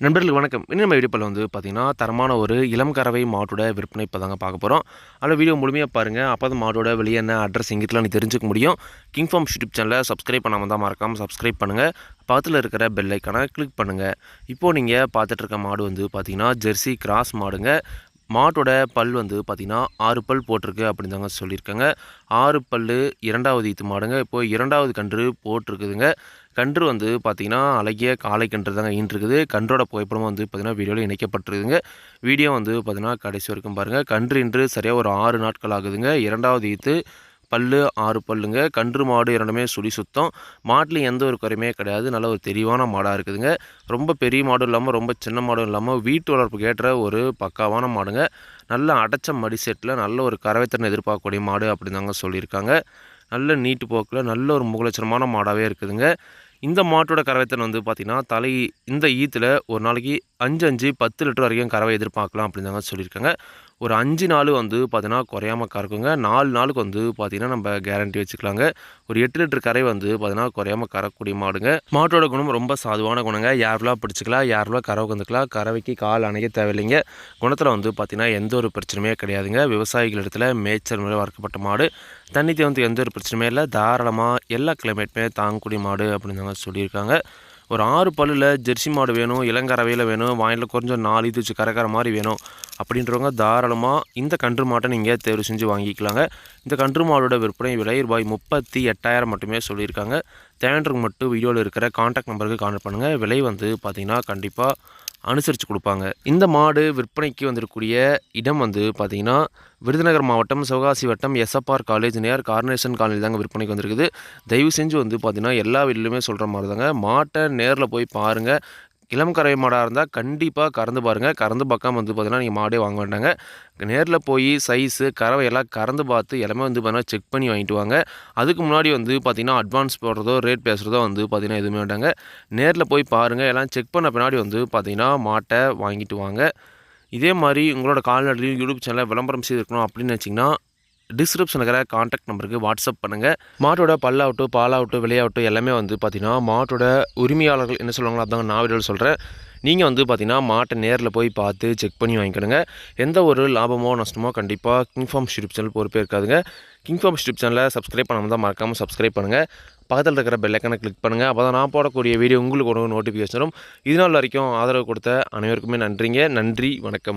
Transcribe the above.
நண்பர்களுக்கு வணக்கம். இன்னும் நம்ம வீடியோவில் வந்து பார்த்திங்கன்னா தரமான ஒரு இளம் கறவை மாட்டோட விற்பனை இப்போ தாங்க பார்க்க போகிறோம் அதில் வீடியோ முழுமையாக பாருங்கள் அப்போ தான் மாட்டோட வெளியே என்ன அட்ரஸ் எங்கிட்டலாம் நீ தெரிஞ்சுக்க முடியும். கிங் ஃபார்ம் யூடியூப் சேனலை சப்ஸ்கிரைப் பண்ணாமல் தான் மறக்காமல் சப்ஸ்கிரைப் பண்ணுங்கள் பக்கத்தில் இருக்கிற பெல் ஐக்கானை கிளிக் பண்ணுங்கள் இப்போது நீங்கள் பார்த்துட்டு இருக்க மாடு வந்து பார்த்திங்கன்னா ஜெர்சி கிராஸ் மாடுங்க. மாட்டோட பல் வந்து பார்த்திங்கன்னா ஆறு பல் போட்டிருக்கு அப்படின்னு தாங்க சொல்லியிருக்காங்க. ஆறு பல் இரண்டாவது ஈத்து மாடுங்க. இப்போது இரண்டாவது கன்று போட்டிருக்குதுங்க. கன்று வந்து பார்த்திங்கன்னா அழகிய காலை கன்று தாங்க ஈன்றிருக்குது கன்றோட புகைப்படமும் வந்து பார்த்திங்கன்னா வீடியோவில் இணைக்கப்பட்டிருக்குதுங்க. வீடியோ வந்து பார்த்திங்கன்னா கடைசி வரைக்கும் பாருங்கள் கன்று இன்று சரியாக ஒரு ஆறு நாட்கள் ஆகுதுங்க. இரண்டாவது ஈத்து பல்லு ஆறு பல்லுங்க. கன்று மாடு இரண்டுமே சுழி சுத்தம். மாட்டில் எந்த ஒரு குறையுமே கிடையாது. நல்ல ஒரு தெளிவான மாடாக இருக்குதுங்க. ரொம்ப பெரிய மாடும் இல்லாமல் ரொம்ப சின்ன மாடும் இல்லாமல் வீட்டு வளர்ப்புக்கு ஏற்ற ஒரு பக்காவான மாடுங்க. நல்ல அடைச்ச மடி செட்டில் நல்ல ஒரு கறவைத்திறன் எதிர்பார்க்கக்கூடிய மாடு அப்படின்னு தாங்க சொல்லியிருக்காங்க. நல்ல நீட்டு போக்கில் நல்ல ஒரு முகலட்சணமான மாடாகவே இருக்குதுங்க. இந்த மாட்டோட கறவைத்தன் வந்து பார்த்திங்கன்னா தலை இந்த ஈத்தில் ஒரு நாளைக்கு அஞ்சு அஞ்சு பத்து லிட்டர் வரைக்கும் கறவை எதிர்பார்க்கலாம் அப்படின்னு சொல்லியிருக்காங்க. ஒரு அஞ்சு நாள் வந்து பார்த்தீங்கன்னா குறையாம கறக்குங்க. நாலு நாளுக்கு வந்து பார்த்திங்கன்னா நம்ம கேரண்டி வச்சுக்கலாங்க. ஒரு எட்டு லிட்டர் கரை வந்து பார்த்தீங்கன்னா குறையாம கறக்கூடிய மாடுங்க. மாட்டோட குணம் ரொம்ப சாதுவான குணங்க. யாரெல்லாம் பிடிச்சிக்கலாம் யாரெல்லாம் கறவை வந்துக்கலாம் கறவைக்கு கால் அணைக்க தேவையில்லைங்க. குணத்தில் வந்து பார்த்திங்கன்னா எந்த ஒரு பிரச்சனையுமே கிடையாதுங்க. விவசாயிகள் இடத்துல மேய்ச்சல் முறை வளர்க்கப்பட்ட மாடு. தண்ணி தேவந்து எந்த ஒரு பிரச்சனையுமே இல்லை. தாராளமாக எல்லா கிளைமேட்டுமே தாங்கக்கூடிய மாடு அப்படின்னு சொல்லியிருக்காங்க. ஒரு ஆறு பல்லில் ஜெர்சி மாடு வேணும் இளங்கரவையில் வேணும் வாயில் கொஞ்சம் நாலு இது வச்சு கறக்கிற மாதிரி வேணும் அப்படின்றவங்க தாராளமாக இந்த கன்று மாட்டை நீங்கள் தேர்வு செஞ்சு வாங்கிக்கலாங்க. இந்த கன்று மாடோட விற்பனை விலை ரூபாய் முப்பத்தி எட்டாயிரம் மட்டுமே சொல்லியிருக்காங்க. தேவைன்றவங்க மட்டும் வீடியோவில் இருக்கிற காண்டாக்ட் நம்பருக்கு கான்டாக்ட் பண்ணுங்கள் விலை வந்து பார்த்திங்கன்னா கண்டிப்பாக அனுசரித்து கொடுப்பாங்க. இந்த மாடு விற்பனைக்கு வந்திருக்கக்கூடிய இடம் வந்து பார்த்திங்கன்னா விருதுநகர் மாவட்டம் சிவகாசி வட்டம் எஸ்எப்ஆர் காலேஜ் நேர் கார்னேஷன் காலேஜ் தாங்க விற்பனைக்கு வந்திருக்குது. தயவு செஞ்சு வந்து பார்த்திங்கன்னா எல்லா வீட்லையுமே சொல்கிற மாதிரி தாங்க மாட்டை நேரில் போய் பாருங்கள் இளம் கறவை மாடாக இருந்தால் கண்டிப்பாக கறந்து பாருங்கள் கறந்து பார்க்காம வந்து பார்த்தீங்கன்னா நீங்கள் மாடே வாங்க வேண்டாங்க. நேரில் போய் சைஸு கறவை எல்லாம் கறந்து பார்த்து எல்லாமே வந்து பார்த்தீங்கன்னா செக் பண்ணி வாங்கிட்டு வாங்க. அதுக்கு முன்னாடி வந்து பார்த்திங்கன்னா அட்வான்ஸ் போடுறதோ ரேட் பேசுகிறதோ வந்து பார்த்திங்கன்னா எதுவுமே வேண்டாங்க. நேரில் போய் பாருங்கள் எல்லாம் செக் பண்ண பின்னாடி வந்து பார்த்திங்கன்னா மாட்டை வாங்கிட்டு வாங்க. இதே மாதிரி உங்களோட கால்நடையும் யூடியூப் சேனலில் விளம்பரம் செய்திருக்கணும் அப்படின்னு நினச்சிங்கன்னா டிஸ்கிரிப்ஷன் இருக்கிற காண்டாக்ட் நம்பருக்கு வாட்ஸ்அப் பண்ணுங்கள் மாட்டோட பல்லாகட்டும் பாலாகட்டும் விளையாகட்டும் எல்லாமே வந்து பார்த்திங்கன்னா மாட்டோட உரிமையாளர்கள் என்ன சொல்லுவாங்களோ அதாங்க நான் வீடியோவில் சொல்கிறேன் நீங்கள் வந்து பார்த்திங்கன்னா மாட்டை நேரில் போய் பார்த்து செக் பண்ணி வாங்கிக்கிடுங்க. எந்த ஒரு லாபமோ நஷ்டமோ கண்டிப்பாக கிங்ஃபார்ம் யூடியூப் சேனல் பொறுப்பே இருக்காதுங்க. கிங்ஃபார்ம் யூடியூப் சேனலில் சப்ஸ்கிரைப் பண்ணாமல் தான் மறக்காமல் சப்ஸ்கிரைப் பண்ணுங்கள் பக்கத்தில் இருக்கிற பெல்லைக்கனை கிளிக் பண்ணுங்கள் அப்போ தான் நான் போடக்கூடிய வீடியோ உங்களுக்கு ஒரு நோட்டிஃபிகேஷன் வரும். இதனால் வரைக்கும் ஆதரவு கொடுத்த அனைவருக்குமே நன்றிங்க. நன்றி வணக்கம்.